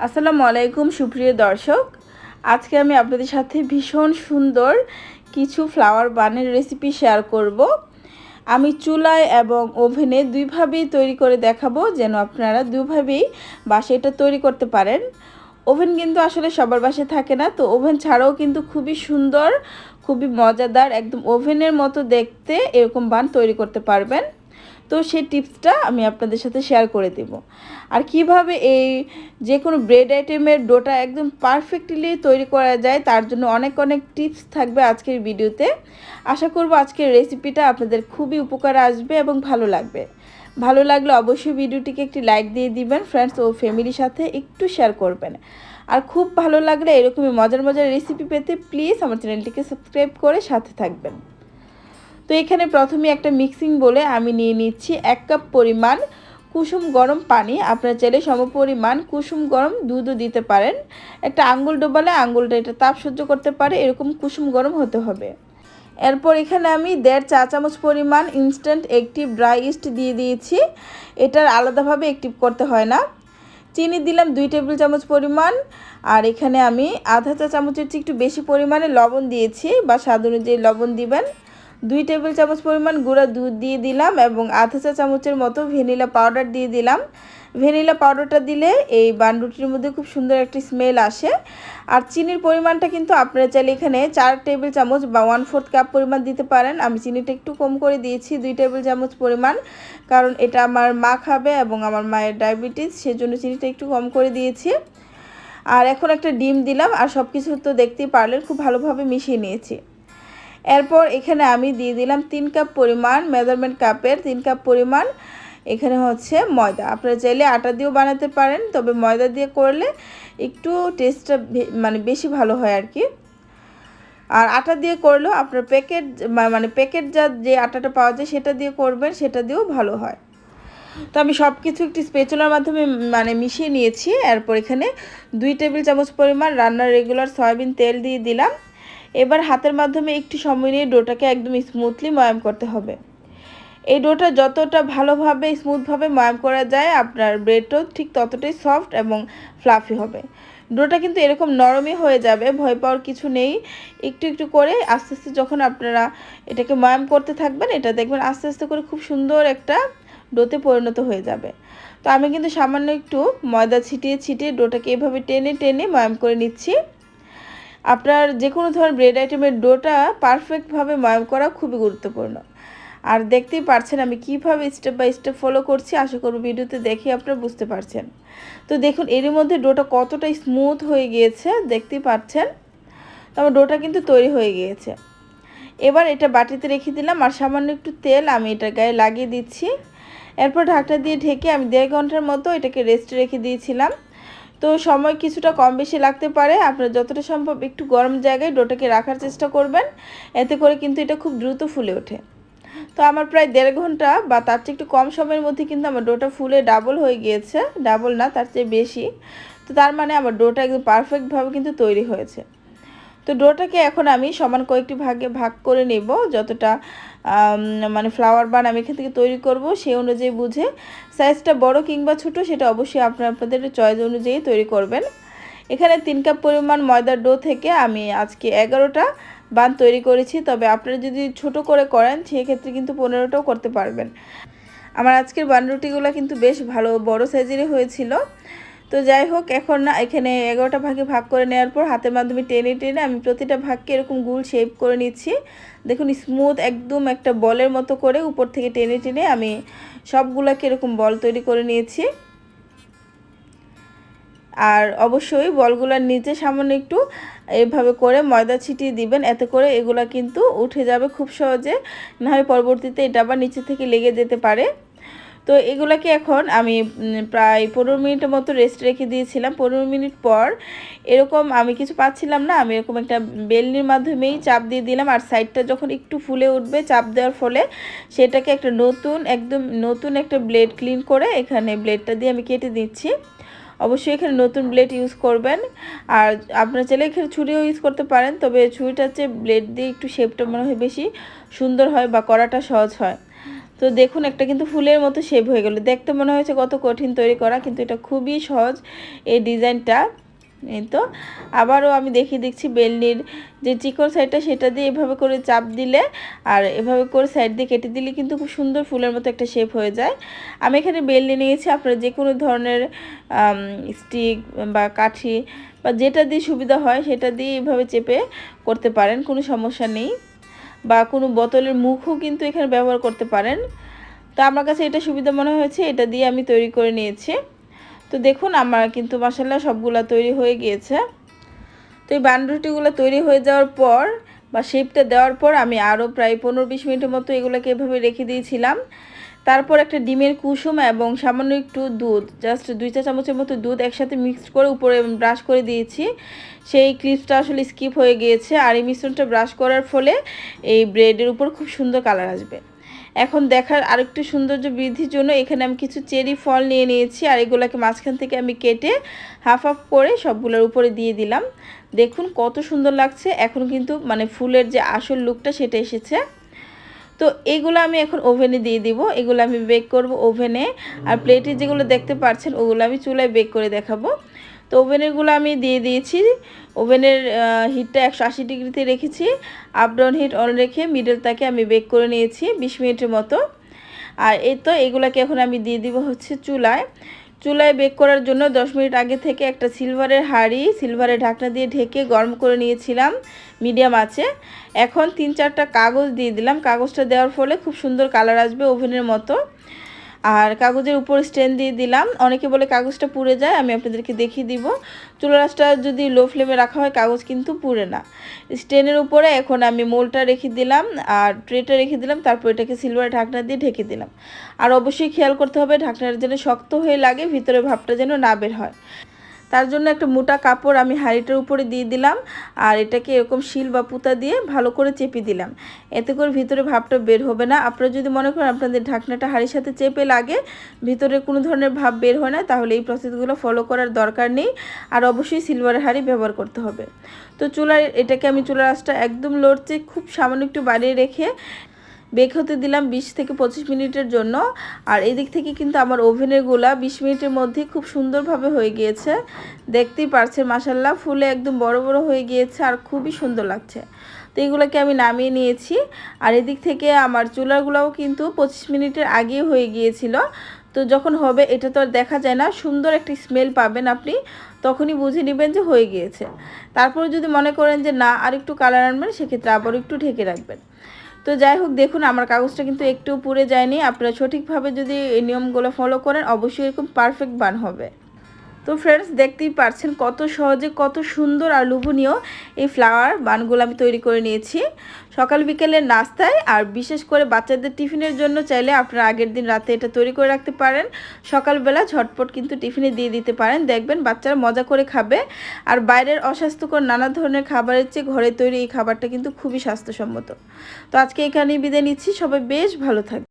আসসালামু আলাইকুম, সুপ্রিয় দর্শক। আজকে আমি আপনাদের সাথে ভীষণ সুন্দর কিছু ফ্লাওয়ার বানের রেসিপি শেয়ার করব। আমি চুলায় এবং ওভেনে দুইভাবেই তৈরি করে দেখাবো, যেন আপনারা দুইভাবেই বাসে এটা তৈরি করতে পারেন। ওভেন কিন্তু আসলে সবার বাসে থাকে না, তো ওভেন ছাড়াও কিন্তু খুবই সুন্দর, খুবই মজাদার, একদম ওভেনের মতো দেখতে এরকম বান তৈরি করতে পারবেন। তো সেই টিপসটা আমি আপনাদের সাথে শেয়ার করে দেব। আর কীভাবে এই যে কোনো ব্রেড আইটেমের ডোটা একদম পারফেক্টলি তৈরি করা যায়, তার জন্য অনেক অনেক টিপস থাকবে আজকের ভিডিওতে আশা করব আজকের রেসিপিটা আপনাদের খুবই উপকার আসবে এবং ভালো লাগবে। ভালো লাগলে অবশ্যই ভিডিওটিকে একটি লাইক দিয়ে দিবেন ফ্রেন্ডস ও ফ্যামিলির সাথে একটু শেয়ার করবেন। আর খুব ভালো লাগলে এরকমই মজার মজার রেসিপি পেতে প্লিজ আমার চ্যানেলটিকে সাবস্ক্রাইব করে সাথে থাকবেন। তো এখানে প্রথমে একটা মিক্সিং বলে আমি নিয়ে নিচ্ছি এক কাপ পরিমাণ কুসুম গরম পানি। আপনার চাইলে সমপরিমাণ কুসুম গরম দুধও দিতে পারেন। একটা আঙ্গুল ডোবালে আঙ্গুলটা এটা তাপ সহ্য করতে পারে, এরকম কুসুম গরম হতে হবে। এরপর এখানে আমি দেড় চা চামচ পরিমাণ ইনস্ট্যান্ট অ্যাক্টিভ ড্রাই ইস্ট দিয়ে দিয়েছি। এটার আলাদাভাবে অ্যাক্টিভ করতে হয় না। চিনি দিলাম দুই টেবিল চামচ পরিমাণ। আর এখানে আমি আধা চা চামচের চেয়ে একটু বেশি পরিমাণে লবণ দিয়েছি বা স্বাদ অনুযায়ী লবণ দিবেন। দুই টেবিল চামচ পরিমাণ গুঁড়া দুধ দিয়ে দিলাম এবং আধা চা চামচের মতো ভ্যানিলা পাউডার দিয়ে দিলাম। ভ্যানিলা পাউডারটা দিলে এই বানরুটির মধ্যে খুব সুন্দর একটি স্মেল আসে। আর চিনির পরিমাণটা কিন্তু আপনারা চাইলে এখানে চার টেবিল চামচ বা ওয়ান ফোর্থ কাপ পরিমাণ দিতে পারেন। আমি চিনিটা একটু কম করে দিয়েছি, দুই টেবিল চামচ পরিমাণ। কারণ এটা আমার মা খাবে এবং আমার মায়ের ডায়াবেটিস, সেজন্য চিনিটা একটু কম করে দিয়েছি। আর এখন একটা ডিম দিলাম, আর সব কিছু তো দেখতেই পারলেন, খুব ভালোভাবে মিশিয়ে নিয়েছি। এরপর এখানে আমি দিয়ে দিলাম তিন কাপ পরিমাণ মেজারমেন্ট কাপের তিন কাপ পরিমাণ এখানে হচ্ছে ময়দা। আপনারা চাইলে আটা দিয়েও বানাতে পারেন, তবে ময়দা দিয়ে করলে একটু টেস্টটা মানে বেশি ভালো হয় আর কি। আর আটা দিয়ে করলেও আপনার প্যাকেট মানে প্যাকেট যা যে আটাটা পাওয়া যায় সেটা দিয়ে করবেন, সেটা দিয়েও ভালো হয়। তো আমি সব কিছু একটি স্পেচুলার মাধ্যমে মানে মিশিয়ে নিয়েছি। এরপর এখানে দুই টেবিল চামচ পরিমাণ রান্নার রেগুলার সয়াবিন তেল দিয়ে দিলাম। এবার হাতের মাধ্যমে একটু সময় নিয়ে ডোটাকে একদম স্মুথলি ময়াম করতে হবে। এই ডোটা যতটা ভালোভাবে স্মুথভাবে ময়াম করা যায়, আপনার ব্রেডও ঠিক ততটাই সফট এবং ফ্লাফি হবে। ডোটা কিন্তু এরকম নরমই হয়ে যাবে, ভয় পাওয়ার কিছু নেই। একটু একটু করে আস্তে আস্তে যখন আপনারা এটাকে ময়াম করতে থাকবেন, এটা দেখবেন আস্তে আস্তে করে খুব সুন্দর একটা ডোতে পরিণত হয়ে যাবে। তো আমি কিন্তু সামান্য একটু ময়দা ছিটিয়ে ছিটিয়ে ডোটাকে এভাবে টেনে টেনে ময়াম করে নিচ্ছি। আপনার যে কোনো ধরনের ব্রেড আইটেমের ডোটা পারফেক্টভাবে ময়াম করা খুবই গুরুত্বপূর্ণ। আর দেখতেই পারছেন আমি কীভাবে স্টেপ বাই স্টেপ ফলো করছি, আশা করব ভিডিওতে দেখে আপনারা বুঝতে পারছেন। তো দেখুন এর মধ্যে ডোটা কতটা স্মুথ হয়ে গিয়েছে, দেখতেই পাচ্ছেন। তো আমার ডোটা কিন্তু তৈরি হয়ে গিয়েছে। এবার এটা বাটিতে রেখে দিলাম, আর সামান্য একটু তেল আমি এটা গায়ে লাগিয়ে দিচ্ছি। এরপর ঢাকটা দিয়ে ঢেকে আমি দেড় ঘণ্টার মতো এটাকে রেস্টে রেখে দিয়েছিলাম। তো সময় কিছুটা কম বেশি লাগতে পারে। আপনার যতটা সম্ভব একটু গরম জায়গায় ডোটাকে রাখার চেষ্টা করবেন। এতে করে কিন্তু এটা খুব দ্রুত ফুলে ওঠে। তো আমার প্রায় দেড় ঘণ্টা বা তার চেয়ে একটু কম সময়ের মধ্যে কিন্তু আমার ডোটা ফুলে ডাবল হয়ে গিয়েছে। ডাবল না, তার চেয়ে বেশি। তো তার মানে আমার ডোটা একদম পারফেক্টভাবে কিন্তু তৈরি হয়েছে। তো ডোটাকে এখন আমি সমান কয়েকটি ভাগে ভাগ করে নেব। যতটা মানে ফ্লাওয়ার বান আমি এখান থেকে তৈরি করব, সেই অনুযায়ী বুঝে। সাইজটা বড় কিংবা ছোট, সেটা অবশ্যই আপনার আপনাদের চয়েস অনুযায়ী তৈরি করবেন। এখানে তিন কাপ পরিমাণ ময়দার ডো থেকে আমি আজকে এগারোটা বান তৈরি করেছি, তবে আপনারা যদি ছোট করে করেন, সেক্ষেত্রে কিন্তু পনেরোটাও করতে পারবেন। আমার আজকের বান রুটিগুলো কিন্তু বেশ ভালো, বড় সাইজেরই হয়েছিল। তো যাই হোক, এখন না, এখানে এগারোটা ভাগে ভাগ করে নেওয়ার পর হাতের মাধ্যমে টেনে টেনে আমি প্রতিটা ভাগকে এরকম গুল শেপ করে নিচ্ছি। দেখুন স্মুথ একদম একটা বলের মতো করে উপর থেকে টেনে টেনে আমি সবগুলোকে এরকম বল তৈরি করে নিয়েছি। আর অবশ্যই বলগুলোর নিচে সামান্য একটু এভাবে করে ময়দা ছিটিয়ে দিবেন, এতে করে এগুলা কিন্তু উঠে যাবে খুব সহজে। না হয় পরবর্তীতে এটা আবার নিচে থেকে লেগে যেতে পারে। তো এগুলাকে এখন আমি প্রায় পনেরো মিনিটের মতো রেস্ট রেখে দিয়েছিলাম। পনেরো মিনিট পর এরকম আমি কিছু পাচ্ছিলাম না, আমি এরকম একটা বেলনির মাধ্যমেই চাপ দিয়ে দিলাম। আর সাইডটা যখন একটু ফুলে উঠবে, চাপ দেওয়ার ফলে সেটাকে একটা নতুন, একদম নতুন একটা ব্লেড ক্লিন করে এখানে ব্লেডটা দিয়ে আমি কেটে দিচ্ছি। অবশ্যই এখানে নতুন ব্লেড ইউজ করবেন। আর আপনার চাইলে এখানে ছুরিও ইউজ করতে পারেন, তবে ছুরিটার চেয়ে ব্লেড দিয়ে একটু শেপটা মনে হয় বেশি সুন্দর হয় বা করাটা সহজ হয়। তো দেখুন, একটা কিন্তু ফুলের মতো শেপ হয়ে গেল। দেখতে মনে হয়েছে কত কঠিন তৈরি করা, কিন্তু এটা খুবই সহজ এই ডিজাইনটা। এই তো, আবারও আমি দেখিয়ে দিচ্ছি বেলনির যে চিকন সাইডটা সেটা দিয়ে এভাবে করে চাপ দিলে আর এভাবে করে সাইড দিয়ে কেটে দিলে কিন্তু খুব সুন্দর ফুলের মতো একটা শেপ হয়ে যায়। আমি এখানে বেলনি নিয়েছি, আপনারা যে কোনো ধরনের স্টিক বা কাঠি বা যেটা দিয়ে সুবিধা হয়, সেটা দিয়ে এভাবে চেপে করতে পারেন, কোনো সমস্যা নেই। বা কোনো বোতলের মুখও কিন্তু এখানে ব্যবহার করতে পারেন। তো আমার কাছে এটা সুবিধা মনে হয়েছে, এটা দিয়ে আমি তৈরি করে নিয়েছি। তো দেখুন, আমার কিন্তু মশালা সবগুলো তৈরি হয়ে গিয়েছে। তো এই বানরুটিগুলো তৈরি হয়ে যাওয়ার পর বা শেপটা দেওয়ার পর আমি আরও প্রায় পনেরো বিশ মিনিটের মতো এগুলোকে এভাবে রেখে দিয়েছিলাম। তারপর একটা ডিমের কুসুম এবং সামান্য একটু দুধ জাস্ট দুই চা চামচের মতো দুধ একসাথে মিক্সড করে উপরে ব্রাশ করে দিয়েছি। সেই ক্লিপসটা আসলে স্কিপ হয়ে গিয়েছে আর এই মিশ্রণটা ব্রাশ করার ফলে এই ব্রেডের উপর খুব সুন্দর কালার আসবে। এখন দেখার আরেকটু সৌন্দর্য বৃদ্ধির জন্য এখানে আমি কিছু চেরি ফল নিয়ে নিয়েছি আর এগুলোকে মাঝখান থেকে আমি কেটে হাফ হাফ করে সবগুলোর উপরে দিয়ে দিলাম। দেখুন কত সুন্দর লাগছে। এখন কিন্তু মানে ফুলের যে আসল লুকটা সেটা এসেছে। তো এগুলো আমি এখন ওভেনে দিয়ে দিব। এগুলো আমি বেক করব ওভেনে। আর প্লেটে যেগুলো দেখতে পাচ্ছেন ওগুলো আমি চুলায় বেক করে দেখাবো। তো ওভেনেরগুলো আমি দিয়ে দিয়েছি। ওভেনের হিটটা একশো আশি ডিগ্রিতে রেখেছি। আপ ডাউন হিট অন রেখে মিডল তাকে আমি বেক করে নিয়েছি বিশ মিনিটের মতো। আর এই তো এগুলাকে এখন আমি দিয়ে দিব হচ্ছে চুলায়। চুলায় বেক করার জন্য 10 মিনিট আগে থেকে একটা সিলভারের হাঁড়ি, সিলভারের ঢাকনা দিয়ে ঢেকে গরম করে নিয়েছিলাম। মিডিয়াম আছে। এখন তিন চারটা কাগজ দিয়ে দিলাম। কাগজটা দেওয়ার ফলে খুব সুন্দর কালার আসবে ওভেনের মতো। আর কাগজের উপর স্ট্যান্ড দিয়ে দিলাম। অনেকে বলে কাগজটা পুড়ে যায়, আমি আপনাদেরকে দেখিয়ে দিব। চুলারাসটা যদি লো ফ্লেমে রাখা হয়, কাগজ কিন্তু পুড়ে না। স্ট্যান্ডের উপরে এখন আমি মোলটা রেখে দিলাম, আর ট্রেটা রেখে দিলাম, তারপর এটাকে সিলভার ঢাকনা দিয়ে ঢেকে দিলাম। আর অবশ্যই খেয়াল করতে হবে, ঢাকনাটা যেন শক্ত হয়ে লাগে, ভিতরে ভাবটা যেন না বের হয়। তার জন্য একটা মোটা কাপড় আমি হাঁড়িটার উপরে দিয়ে দিলাম আর এটাকে এরকম শিল বা পুতা দিয়ে ভালো করে চেপে দিলাম। এতে করে ভিতরে ভাবটা বের হবে না। আপনারা যদি মনে করেন আপনাদের ঢাকনাটা হাঁড়ির সাথে চেপে লাগে, ভিতরে কোনো ধরনের ভাব বের হয় না, তাহলে এই প্রসেসগুলো ফলো করার দরকার নেই। আর অবশ্যই সিলভারের হাঁড়ি ব্যবহার করতে হবে। তো চুলার এটাকে আমি চুলার আঁচটা একদম লড়ছে খুব সামান্য একটু বাড়িয়ে রেখে বেক হতে দিলাম বিশ থেকে পঁচিশ মিনিটের জন্য। আর এদিক থেকে কিন্তু আমার ওভেনের গোলা বিশ মিনিটের মধ্যে খুব সুন্দরভাবে হয়ে গিয়েছে। দেখতেই পারছেন মাসাল্লাহ ফুলে একদম বড় বড় হয়ে গিয়েছে আর খুবই সুন্দর লাগছে। তো এগুলোকে আমি নামিয়ে নিয়েছি। আর এদিক থেকে আমার চুলাগুলোও কিন্তু পঁচিশ মিনিটের আগে হয়ে গিয়েছিল। তো যখন হবে, এটা তো আর দেখা যায় না, সুন্দর একটি স্মেল পাবেন আপনি, তখনই বুঝে নেবেন যে হয়ে গিয়েছে। তারপরে যদি মনে করেন যে না আর একটু কালার আনবেন, সেক্ষেত্রে আবার একটু ঢেকে রাখবেন। তো যাই হোক, দেখুন, আমার কাগজটা কিন্তু একটু পুড়ে যায়নি। আপনারা সঠিকভাবে যদি এই নিয়মগুলো ফলো করেন, অবশ্যই এরকম পারফেক্ট বান হবে। তো ফ্রেন্ডস দেখতেই পারছেন কত সহজে, কত সুন্দর আর লোভনীয় এই ফ্লাওয়ার বানগুলো আমি তৈরি করে নিয়েছি। সকাল বিকেলের নাস্তায় আর বিশেষ করে বাচ্চাদের টিফিনের জন্য চাইলে আপনারা আগের দিন রাতে এটা তৈরি করে রাখতে পারেন। সকালবেলা ঝটপট কিন্তু টিফিনে দিয়ে দিতে পারেন। দেখবেন বাচ্চারা মজা করে খাবে। আর বাইরের অস্বাস্থ্যকর নানা ধরনের খাবারের চেয়ে ঘরে তৈরি এই খাবারটা কিন্তু খুবই স্বাস্থ্যসম্মত। তো আজকে এখানেই বিদায় নিচ্ছি। সবাই বেশ ভালো থাকবে